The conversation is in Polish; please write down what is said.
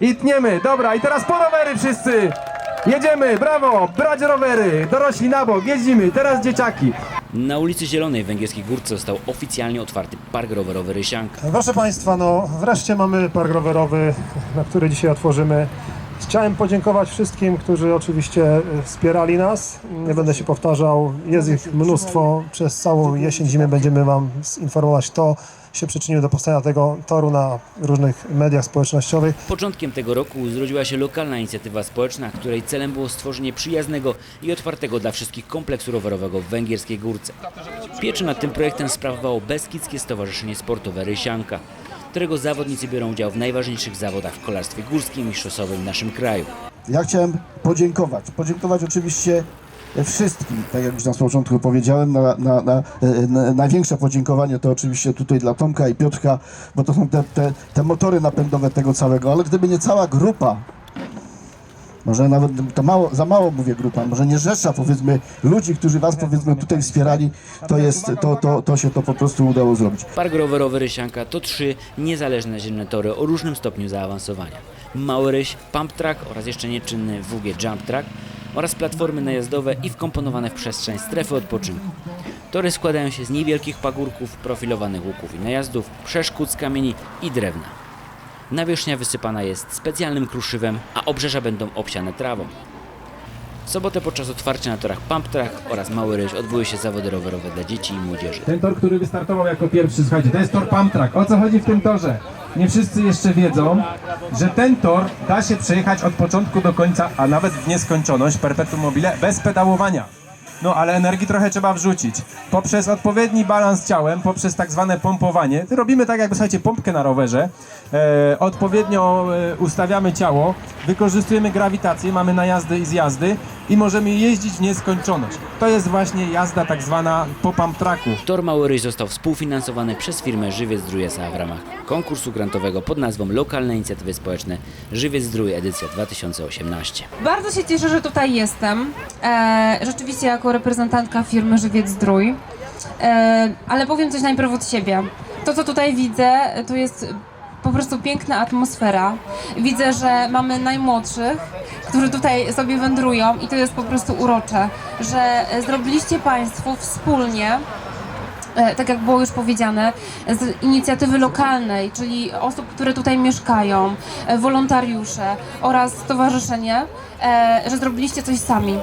I tniemy, dobra, i teraz po rowery wszyscy! Jedziemy, brawo, brać rowery, dorośli na bok, jeździmy, teraz dzieciaki. Na ulicy Zielonej w Węgierskiej Górce został oficjalnie otwarty park rowerowy Rysianka. Proszę Państwa, no wreszcie mamy park rowerowy, na który dzisiaj otworzymy. Chciałem podziękować wszystkim, którzy oczywiście e, wspierali nas. Nie będę się powtarzał, jest ich mnóstwo. Przez całą jesień, zimę będziemy Wam informować, kto się przyczynił do powstania tego toru na różnych mediach społecznościowych. Początkiem tego roku zrodziła się lokalna inicjatywa społeczna, której celem było stworzenie przyjaznego i otwartego dla wszystkich kompleksu rowerowego w Węgierskiej Górce. Pieczę nad tym projektem sprawowało Beskidzkie Stowarzyszenie Sportowe Rysianka, którego zawodnicy biorą udział w najważniejszych zawodach w kolarstwie górskim i szosowym w naszym kraju. Ja chciałem podziękować. Podziękować oczywiście wszystkim, tak jak już na początku powiedziałem, na, na, na, na, największe podziękowanie to oczywiście tutaj dla Tomka i Piotrka, bo to są te, te, te motory napędowe tego całego, ale gdyby nie cała grupa, może nawet to mało, za mało mówię grupa, może nie rzesza powiedzmy ludzi, którzy was powiedzmy tutaj wspierali, to jest, to, to, to się to po prostu udało zrobić. Park rowerowy Rysianka to trzy niezależne ziemne tory o różnym stopniu zaawansowania. Mały Ryś, Pump Track oraz jeszcze nieczynny WG Jump Track oraz platformy najazdowe i wkomponowane w przestrzeń strefy odpoczynku. Tory składają się z niewielkich pagórków, profilowanych łuków i najazdów, przeszkód z kamieni i drewna. Nawierzchnia wysypana jest specjalnym kruszywem, a obrzeża będą obsiane trawą. W sobotę podczas otwarcia na torach Pump Track oraz Mały Ryś odbyły się zawody rowerowe dla dzieci i młodzieży. Ten tor, który wystartował jako pierwszy, słuchajcie, to jest tor Pump Track. O co chodzi w tym torze? Nie wszyscy jeszcze wiedzą, że ten tor da się przejechać od początku do końca, a nawet w nieskończoność, perpetuum mobile, bez pedałowania. No ale energii trochę trzeba wrzucić. Poprzez odpowiedni balans ciałem, poprzez tak zwane pompowanie. Robimy tak jakby, słuchajcie, pompkę na rowerze. E, odpowiednio e, ustawiamy ciało, wykorzystujemy grawitację, mamy najazdy i zjazdy i możemy jeździć w nieskończoność. To jest właśnie jazda tak zwana po pump tracku. Tor Mały Ryś został współfinansowany przez firmę Żywiec Zdrój S.A. w ramach konkursu grantowego pod nazwą Lokalne Inicjatywy Społeczne Żywiec Zdrój edycja 2018. Bardzo się cieszę, że tutaj jestem. E, rzeczywiście jako reprezentantka firmy Żywiec Zdrój. E, ale powiem coś najpierw od siebie. To, co tutaj widzę, to jest po prostu piękna atmosfera. Widzę, że mamy najmłodszych, którzy tutaj sobie wędrują i to jest po prostu urocze, że e, zrobiliście Państwo wspólnie e, tak jak było już powiedziane, z inicjatywy lokalnej, czyli osób, które tutaj mieszkają, e, wolontariusze oraz stowarzyszenie, że zrobiliście coś sami.